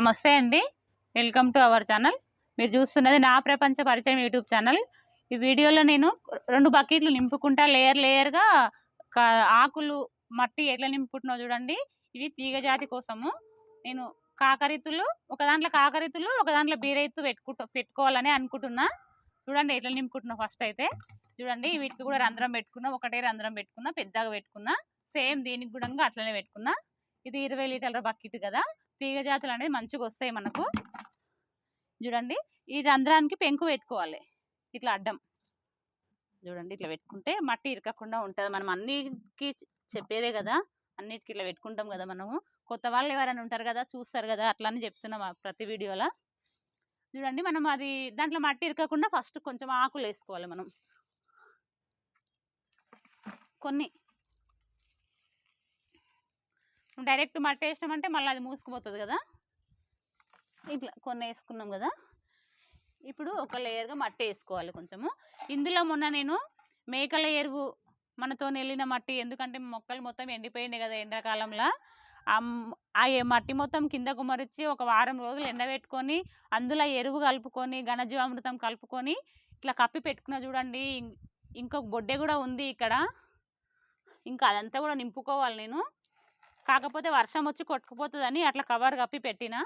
నమస్తే అండి. Welcome to our channel మీరు చూస్తున్నది నా ప్రపంచ పరిచయం యూట్యూబ్ ఛానల్ ఈ వీడియోలో నేను రెండు బకెట్లు నింపుకుంటా. లేయర్ లేయర్గా ఆకులు మట్టి ఎట్లా నింపుకుంటున్నా చూడండి. ఇవి తీగ జాతి కోసము. నేను కాకరితులు ఒక దాంట్లో కాకరితులు ఒక దాంట్లో బీరైతు పెట్టుకుంటూ పెట్టుకోవాలని అనుకుంటున్నా. చూడండి ఎట్లా నింపుకుంటున్నా ఫస్ట్ అయితే. చూడండి వీటికి కూడా రంధ్రం పెట్టుకున్నా ఒకటే రంధ్రం పెట్టుకున్నా పెద్దగా పెట్టుకున్నా సేమ్ దీనికి కూడా అట్లనే పెట్టుకున్నా. ఇది ఇరవై లీటర్ల బకెట్ కదా. తీగ జాతులు అనేది మంచిగా వస్తాయి మనకు. చూడండి ఈ రంధ్రానికి పెంకు పెట్టుకోవాలి. ఇట్లా అడ్డం. చూడండి ఇట్లా పెట్టుకుంటే మట్టి ఇరకకుండా ఉంటుంది. మనం అన్నిటికి చెప్పేదే కదా అన్నిటికి ఇట్లా పెట్టుకుంటాం కదా మనము. కొత్త వాళ్ళు ఎవరైనా ఉంటారు కదా చూస్తారు కదా అట్లా అని చెప్తున్నాం ప్రతి వీడియోలో. చూడండి మనం అది దాంట్లో మట్టి ఇరకకుండా ఫస్ట్ కొంచెం ఆకులు వేసుకోవాలి మనం. కొన్ని డైరెక్ట్ మట్టి వేసినామంటే మళ్ళీ అది మూసుకుపోతుంది కదా? ఇట్లా కొన్ని వేసుకున్నాం కదా? ఇప్పుడు ఒక లేయర్గా మట్టి వేసుకోవాలి కొంచెము. ఇందులో మొన్న నేను మేకల ఎరువు మనతో వెళ్ళిన మట్టి ఎందుకంటే మొక్కలు మొత్తం ఎండిపోయినాయి కదా ఎండాకాలంలో. ఆ మట్టి మొత్తం కింద కుమరిచ్చి ఒక వారం రోజులు ఎండబెట్టుకొని అందులో ఎరువు కలుపుకొని ఘనజీవామృతం కలుపుకొని ఇట్లా కప్పి పెట్టుకున్న చూడండి. ఇంకొక బొడ్డె కూడా ఉంది ఇక్కడ. ఇంకా అదంతా కూడా నింపుకోవాలి నేను. కాకపోతే వర్షం వచ్చి కొట్టుకుపోతుందని అట్లా కవర్ కప్పి పెట్టిన.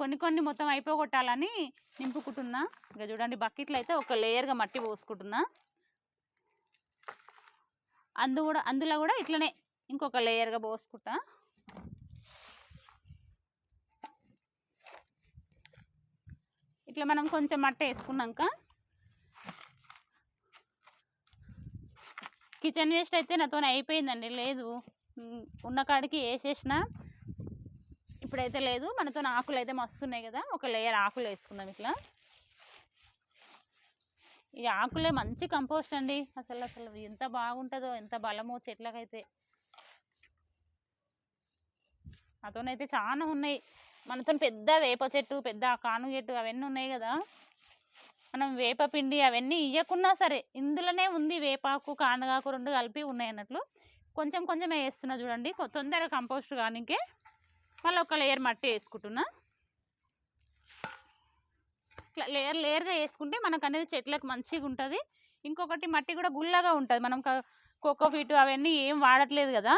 కొన్ని కొన్ని మొత్తం అయిపోగొట్టాలని నింపుకుంటున్నా. ఇక చూడండి బకెట్లు అయితే ఒక లేయర్గా మట్టి పోసుకుంటున్నా. అందు కూడా అందులో కూడా ఇట్లనే ఇంకొక లేయర్గా పోసుకుంటా. ఇట్లా మనం కొంచెం మట్టి వేసుకున్నాక కిచెన్ వేస్ట్ అయితే నాతో అయిపోయిందండి లేదు. ఉన్న కాడికి వేసేసిన ఇప్పుడైతే లేదు. మనతో ఆకులు అయితే మస్తున్నాయి కదా ఒక లేయర్ ఆకులు వేసుకుందాం ఇట్లా. ఈ ఆకులే మంచి కంపోస్ట్ అండి. అసలు అసలు ఎంత బాగుంటుందో ఎంత బలమో చెట్లకైతే. నాతోనైతే చాలా ఉన్నాయి. మనతో పెద్ద వేప చెట్టు పెద్ద కాను చెట్టు అవన్నీ ఉన్నాయి కదా. మనం వేప పిండి అవన్నీ ఇవ్వకున్నా సరే ఇందులోనే ఉంది వేపాకు కానగాకు రెండు కలిపి ఉన్నాయి అన్నట్లు. కొంచెం కొంచెం వేస్తున్నా చూడండి. తొందరగా కంపోస్ట్ కానీకే మళ్ళీ ఒక లేయర్ మట్టి వేసుకుంటున్నా. ఇట్లా లేయర్ లేయర్గా వేసుకుంటే మనకు అనేది చెట్లకు మంచిగా ఉంటుంది. ఇంకొకటి మట్టి కూడా గుల్లగా ఉంటుంది. మనం కోకో ఫీటు అవన్నీ ఏం వాడట్లేదు కదా.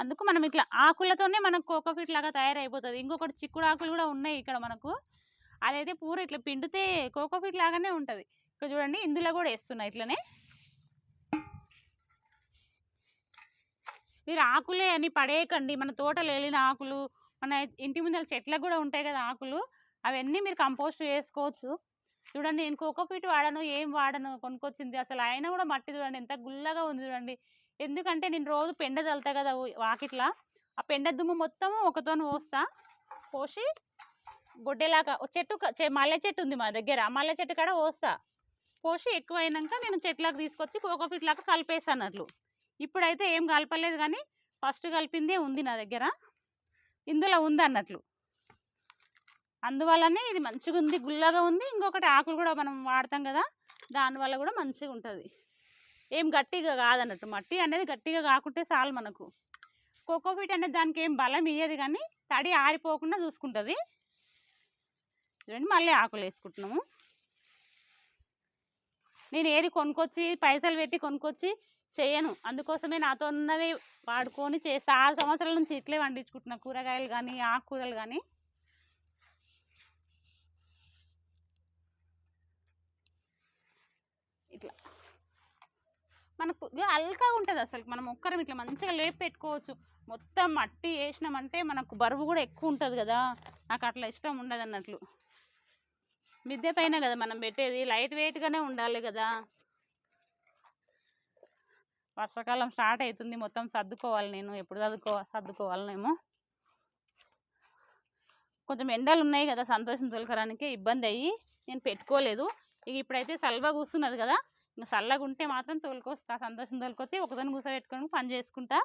అందుకు మనం ఇట్లా ఆకులతోనే మనకు కోకో ఫీట్ లాగా తయారైపోతుంది. ఇంకొకటి చిక్కుడు ఆకులు కూడా ఉన్నాయి ఇక్కడ మనకు. అదైతే పూర ఇట్లా పిండితే కోకో ఫీట్ లాగానే ఉంటుంది. ఇక్కడ చూడండి ఇందులో కూడా వేస్తున్నాయి ఇట్లనే. మీరు ఆకులే అని పడేయకండి. మన తోటలో వెళ్ళిన ఆకులు మన ఇంటి ముందర చెట్లకు కూడా ఉంటాయి కదా ఆకులు. అవన్నీ మీరు కంపోస్ట్ వేసుకోవచ్చు చూడండి నేను కోకోపీట్ వాడను ఏం వాడను కొనుక్కొచ్చింది. అసలు అయినా కూడా మట్టి చూడండి ఎంత గుల్లగా ఉంది చూడండి. ఎందుకంటే నేను రోజు పెండ చల్లుతా కదా వాకిట్లా. ఆ పెండ దుమ్ము మొత్తం ఒకతోని పోస్తా. పోసి బొడ్డేలాగా చెట్టు చె- మల్లె చెట్టు ఉంది మా దగ్గర. మల్లె చెట్టు కాడ పోస్తా. పోసి ఎక్కువైనాక నేను చెట్లకు తీసుకొచ్చి కోకోపీట్ లాగా కలిపేస్తాను అట్లు. ఇప్పుడైతే ఏం కలపలేదు కానీ ఫస్ట్ కలిపిందే ఉంది నా దగ్గర. ఇందులో ఉంది అన్నట్లు. అందువల్లనే ఇది మంచిగా ఉంది గుల్లగా ఉంది. ఇంకొకటి ఆకులు కూడా మనం వాడతాం కదా దానివల్ల కూడా మంచిగా ఉంటుంది. ఏం గట్టిగా కాదన్నట్టు మట్టి అనేది గట్టిగా కాకుంటే చాలు మనకు. కోకోపీట్ అనేది దానికి ఏం బలం ఇయ్యదు కానీ తడి ఆరిపోకుండా చూసుకుంటుంది. చూడండి మళ్ళీ ఆకులు వేసుకుంటున్నాము. నేను ఏది కొనుక్కొచ్చి పైసలు పెట్టి కొనుక్కొచ్చి చేయను. అందుకోసమే నాతో ఉన్నవి వాడుకొని చేస్తా ఆరు సంవత్సరాల నుంచి ఇట్లే పండించుకుంటున్నా కూరగాయలు కానీ ఆకుకూరలు కానీ ఇట్లా. మనకు ఇక అల్కా ఉంటుంది అసలు. మనం ఒక్కరం ఇట్లా మంచిగా లేపి పెట్టుకోవచ్చు. మొత్తం మట్టి వేసినామంటే మనకు బరువు కూడా ఎక్కువ ఉంటుంది కదా. నాకు అట్లా ఇష్టం ఉండదు అన్నట్లు మిద్దె పైన కదా మనం పెట్టేది. లైట్ వెయిట్గానే ఉండాలి కదా. వర్షాకాలం స్టార్ట్ అవుతుంది మొత్తం సర్దుకోవాలి నేను. ఎప్పుడు సర్దుకో సర్దుకోవాలనేమో కొంచెం ఎండలు ఉన్నాయి కదా సంతోషం తొలకరానికి ఇబ్బంది అయ్యి నేను పెట్టుకోలేదు. ఇక ఇప్పుడైతే సల్వా కూస్తున్నది కదా ఇంకా చల్లగా ఉంటే మాత్రం తోలుకొస్తా. సంతోషం తోలుకొచ్చి ఒకదాన్ని కూర్చోబెట్టుకొని పని చేసుకుంటా.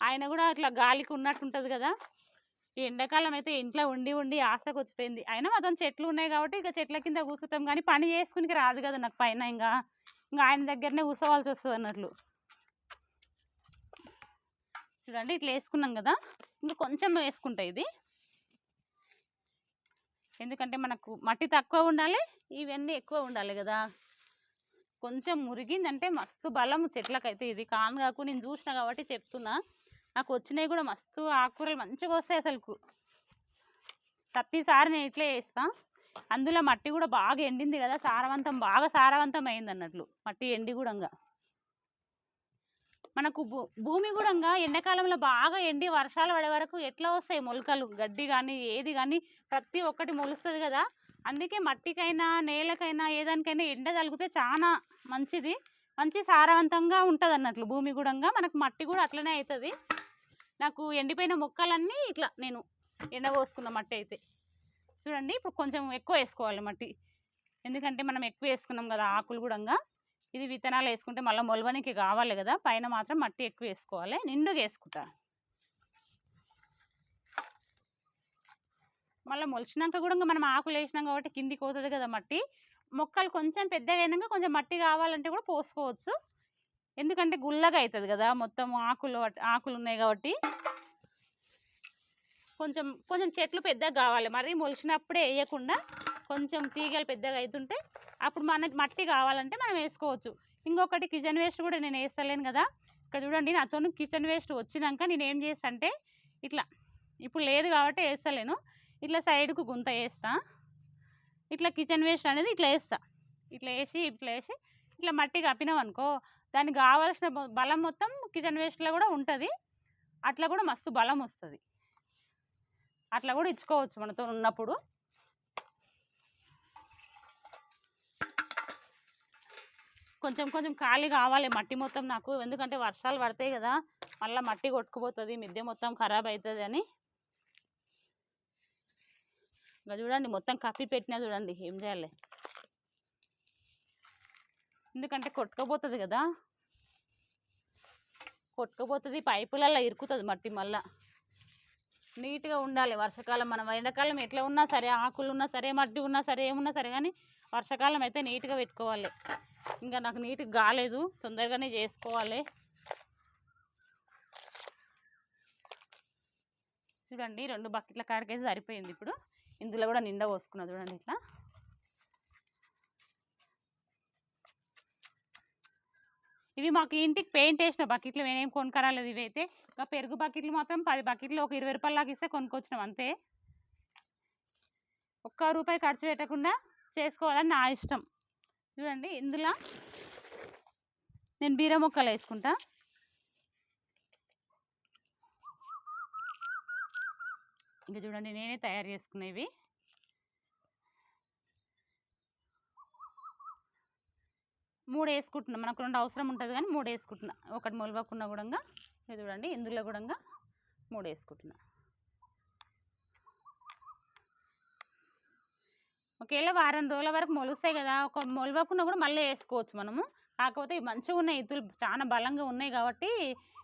ఆయన కూడా అట్లా గాలికి ఉన్నట్టు ఉంటుంది కదా. ఈ ఎండాకాలం అయితే ఇంట్లో ఉండి ఉండి ఆశకు వచ్చిపోయింది. అయినా మొత్తం చెట్లు ఉన్నాయి కాబట్టి ఇక చెట్ల కింద కూర్చుంటాం కానీ పని చేసుకునికి రాదు కదా నాకు పైన ఇంకా. ఇంకా ఆయన దగ్గరనే కూర్చోవాల్సి వస్తుంది అన్నట్లు. చూడండి ఇట్లా వేసుకున్నాం కదా ఇంకా కొంచెం వేసుకుంటా ఇది. ఎందుకంటే మనకు మట్టి తక్కువ ఉండాలి ఇవన్నీ ఎక్కువ ఉండాలి కదా. కొంచెం మురిగిందంటే మస్తు బలం చెట్లకైతే ఇది. కానుగాకు నేను చూసిన కాబట్టి చెప్తున్నా. నాకు వచ్చినవి కూడా మస్తు ఆకుకూరలు మంచిగా వస్తాయి అసలు ప్రతిసారి నేను ఇట్లే వేస్తా అందులో మట్టి కూడా బాగా ఎండింది కదా సారవంతం బాగా సారవంతం అయింది అన్నట్లు. మట్టి ఎండి కూడా మనకు భూ- భూమి కూడా ఎండాకాలంలో బాగా ఎండి వర్షాలు పడే వరకు ఎట్లా వస్తాయి మొలకలు? గడ్డి కానీ ఏది కానీ ప్రతి ఒక్కటి మొలుస్తుంది కదా అందుకే మట్టికైనా నేలకైనా ఏదానికైనా ఎండ తగిలితే చాలా మంచిది. మంచి సారవంతంగా ఉంటుంది అన్నట్లు భూమి కూడా మనకు మట్టి కూడా అట్లనే అవుతుంది నాకు ఎండిపోయిన మొక్కలన్నీ ఇట్లా నేను ఎండబోసుకున్న మట్టి అయితే. చూడండి ఇప్పుడు కొంచెం ఎక్కువ వేసుకోవాలి మట్టి. ఎందుకంటే మనం ఎక్కువ వేసుకున్నాం కదా ఆకులు కూడా ఇది విత్తనాలు వేసుకుంటే మళ్ళీ మొలవనికి కావాలి కదా పైన మాత్రం మట్టి ఎక్కువ వేసుకోవాలి నిండుగా వేసుకుంటా. మళ్ళీ మొలిచినాక కూడా మనం ఆకులు వేసినాం కాబట్టి కిందికి పోతుంది కదా మట్టి. మొక్కలు కొంచెం పెద్దగా అయినాక కొంచెం మట్టి కావాలంటే కూడా పోసుకోవచ్చు. ఎందుకంటే గుల్లగా అవుతుంది కదా మొత్తం ఆకులు ఆకులు ఉన్నాయి కాబట్టి. కొంచెం కొంచెం చెట్లు పెద్దగా కావాలి. మరీ మొలిచినప్పుడే వేయకుండా కొంచెం తీగలు పెద్దగా అవుతుంటే అప్పుడు మనకి మట్టి కావాలంటే మనం వేసుకోవచ్చు. ఇంకొకటి కిచెన్ వేస్ట్ కూడా నేను వేస్తలేను కదా. ఇక్కడ చూడండి నాతో కిచెన్ వేస్ట్ వచ్చినాక నేను ఏం చేస్తా అంటే ఇట్లా ఇప్పుడు లేదు కాబట్టి వేస్తలేను. ఇట్లా సైడ్కు గుంత వేస్తా. ఇట్లా కిచెన్ వేస్ట్ అనేది ఇట్లా వేస్తా. ఇట్లా వేసి ఇట్లా వేసి ఇట్లా మట్టి కప్పినాం అనుకో దానికి కావాల్సిన బలం మొత్తం కిచెన్ వేస్ట్లో కూడా ఉంటుంది. అట్లా కూడా మస్తు బలం వస్తుంది. అట్లా కూడా ఇచ్చుకోవచ్చు మనతో ఉన్నప్పుడు. కొంచెం కొంచెం ఖాళీ కావాలి. మట్టి మొత్తం నాకు ఎందుకంటే వర్షాలు పడతాయి కదా మళ్ళీ మట్టి కొట్టుకుపోతుంది మిద్దె మొత్తం ఖరాబ్ అవుతుంది అని. ఇంకా చూడండి మొత్తం కప్పి పెట్టినా చూడండి ఏం చేయాలి? ఎందుకంటే కొట్టుకుపోతుంది కదా. కొట్టుకుపోతుంది పైపులలో ఇరుకుతుంది మట్టి మళ్ళా. నీట్గా ఉండాలి వర్షాకాలం మనం. ఎండాకాలం ఎట్లా ఉన్నా సరే ఆకులు ఉన్నా సరే మట్టి ఉన్నా సరే ఏమున్నా సరే కానీ వర్షాకాలం అయితే నీట్గా పెట్టుకోవాలి. ఇంకా నాకు నీట్గా కాలేదు తొందరగానే చేసుకోవాలి. చూడండి రెండు బకెట్ల కాడికైతే సరిపోయింది ఇప్పుడు. ఇందులో కూడా నిండా పోసుకున్నా చూడండి ఇట్లా. ఇవి మాకు ఇంటికి పెయింట్ వేసిన బకెట్లు నేనేం కొనుక్కరాలేదు ఇవి అయితే ఇంకా పెరుగు బకెట్లు మాత్రం పది బకెట్లు ఒక ఇరవై రూపాయలు ఇస్తే కొనుక్కొచ్చినాం అంతే. ఒక్క రూపాయి ఖర్చు పెట్టకుండా చేసుకోవాలని నా ఇష్టం. చూడండి ఇందులో నేను బీర మొక్కలు వేసుకుంటా. ఇంకా చూడండి నేనే తయారు చేసుకునేవి. మూడు వేసుకుంటున్నా. మనకు రెండు అవసరం ఉంటుంది కానీ మూడు వేసుకుంటున్నా. ఒకటి మొలవకున్నా కూడా చూడండి ఇందులో కూడా మూడు వేసుకుంటున్నా. ఒకవేళ వారం రోజుల వరకు మొలుస్తాయి కదా ఒక మొలవకున్నా కూడా మళ్ళీ వేసుకోవచ్చు మనము. కాకపోతే మంచిగా ఉన్నాయి ఇతులు చాలా బలంగా ఉన్నాయి కాబట్టి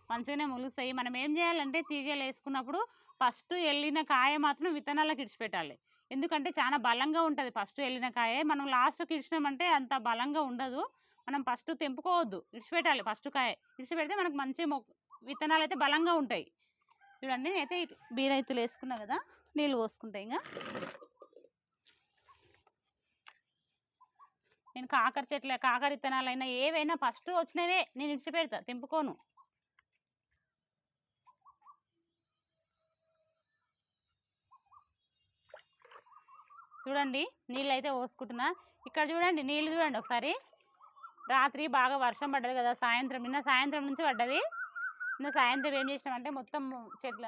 మంచిగానే మొలుస్తాయి. మనం ఏం చేయాలంటే తీగలు వేసుకున్నప్పుడు ఫస్ట్ వెళ్ళిన కాయ మాత్రం విత్తనాలకు ఇడిచిపెట్టాలి. ఎందుకంటే చాలా బలంగా ఉంటుంది ఫస్ట్ వెళ్ళిన కాయ. మనం లాస్ట్కి ఇడిచినామంటే అంత బలంగా ఉండదు. మనం ఫస్ట్ తెంపుకోవద్దు. ఇడిచిపెట్టాలి ఫస్ట్ కాయ. ఇడిచిపెడితే మనకు మంచి మొ విత్తనాలు అయితే బలంగా ఉంటాయి. చూడండి నేనైతే బీరైతులు బీర ఇత్తులు వేసుకున్నా కదా నీళ్ళు పోసుకుంటాయి ఇంకా నేను కాకర చెట్ల కాకర ఇత్తనాలైనా ఏవైనా ఫస్ట్ వచ్చినవే నేను ఇడిచిపెడతా తెంపుకోను. చూడండి నీళ్ళు అయితే పోసుకుంటున్నా. ఇక్కడ చూడండి నీళ్ళు చూడండి ఒకసారి. రాత్రి బాగా వర్షం పడ్డది కదా సాయంత్రం. నిన్న సాయంత్రం నుంచి పడ్డది. నిన్న సాయంత్రం ఏం చేసినామంటే మొత్తం చెట్ల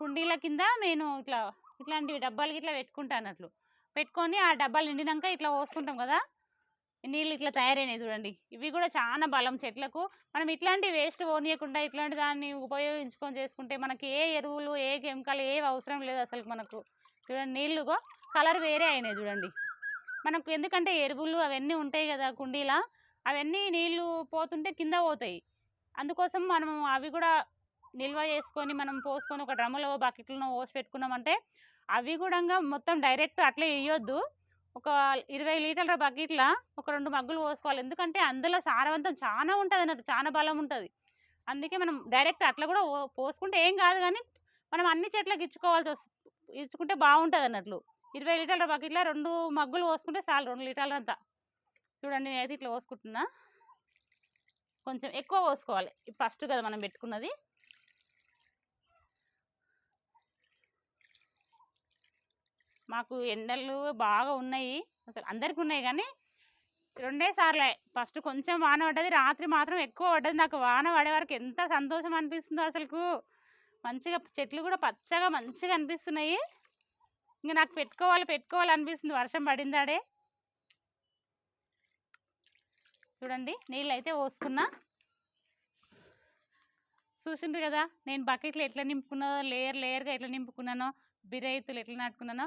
కుండీల కింద నేను ఇట్లా ఇట్లాంటివి డబ్బాలు ఇట్లా పెట్టుకుంటాను అట్లు పెట్టుకొని ఆ డబ్బాలు నిండినాక ఇట్లా పోసుకుంటాం కదా. నీళ్ళు ఇట్లా తయారైనాయి చూడండి. ఇవి కూడా చాలా బలం చెట్లకు. మనం ఇట్లాంటి వేస్ట్ పోనీయకుండా ఇట్లాంటి దాన్ని ఉపయోగించుకొని చేసుకుంటే మనకి ఏ ఎరువులు ఏ కెమికల్ ఏవి అవసరం లేదు అసలు మనకు. చూడండి నీళ్ళుగో కలర్ వేరే అయినాయి చూడండి. మనకు ఎందుకంటే ఎరువులు అవన్నీ ఉంటాయి కదా కుండీలా. అవన్నీ నీళ్ళు పోతుంటే కింద పోతాయి. అందుకోసం మనం అవి కూడా నిల్వ చేసుకొని మనం పోసుకొని ఒక డ్రమ్ములో బకెట్లో పోసి పెట్టుకున్నామంటే అవి కూడా మొత్తం డైరెక్ట్ అట్లే ఇయ్యొద్దు. ఒక ఇరవై లీటర్ల బకెట్ల ఒక రెండు మగ్గులు పోసుకోవాలి. ఎందుకంటే అందులో సారవంతం చాలా ఉంటుంది అన్నట్టు చాలా బలం ఉంటుంది. అందుకే మనం డైరెక్ట్ అట్లా కూడా పోసుకుంటే ఏం కాదు కానీ మనం అన్ని చెట్లకు ఇచ్చుకోవాల్సి వస్తుంది ఇచ్చుకుంటే బాగుంటుంది అన్నట్లు. ఇరవై లీటర్ల బకెట్లో రెండు మగ్గులు పోసుకుంటే చాలు రెండు లీటర్లు అంతా చూడండి నేనైతే ఇట్లా పోసుకుంటున్నా. కొంచెం ఎక్కువ పోసుకోవాలి. ఫస్ట్ కదా మనం పెట్టుకున్నది. మాకు ఎండలు బాగా ఉన్నాయి. అసలు అందరికి ఉన్నాయి కానీ రెండే సార్లే. ఫస్ట్ కొంచెం వాన పడ్డది రాత్రి మాత్రం ఎక్కువ పడ్డది. నాకు వాన పడే వరకు ఎంత సంతోషం అనిపిస్తుందో అసలుకు. మంచిగా చెట్లు కూడా పచ్చగా మంచిగా అనిపిస్తున్నాయి. ఇంకా నాకు పెట్టుకోవాలి పెట్టుకోవాలి అనిపిస్తుంది. వర్షం పడిందాడే చూడండి నీళ్ళు అయితే పోసుకున్నా. చూసిండ్రు కదా నేను బకెట్లు ఎట్లా నింపుకున్నానో లేయర్ లేయర్గా ఎట్లా నింపుకున్నానో బిరైతులు ఎట్లా నాటుకున్నానో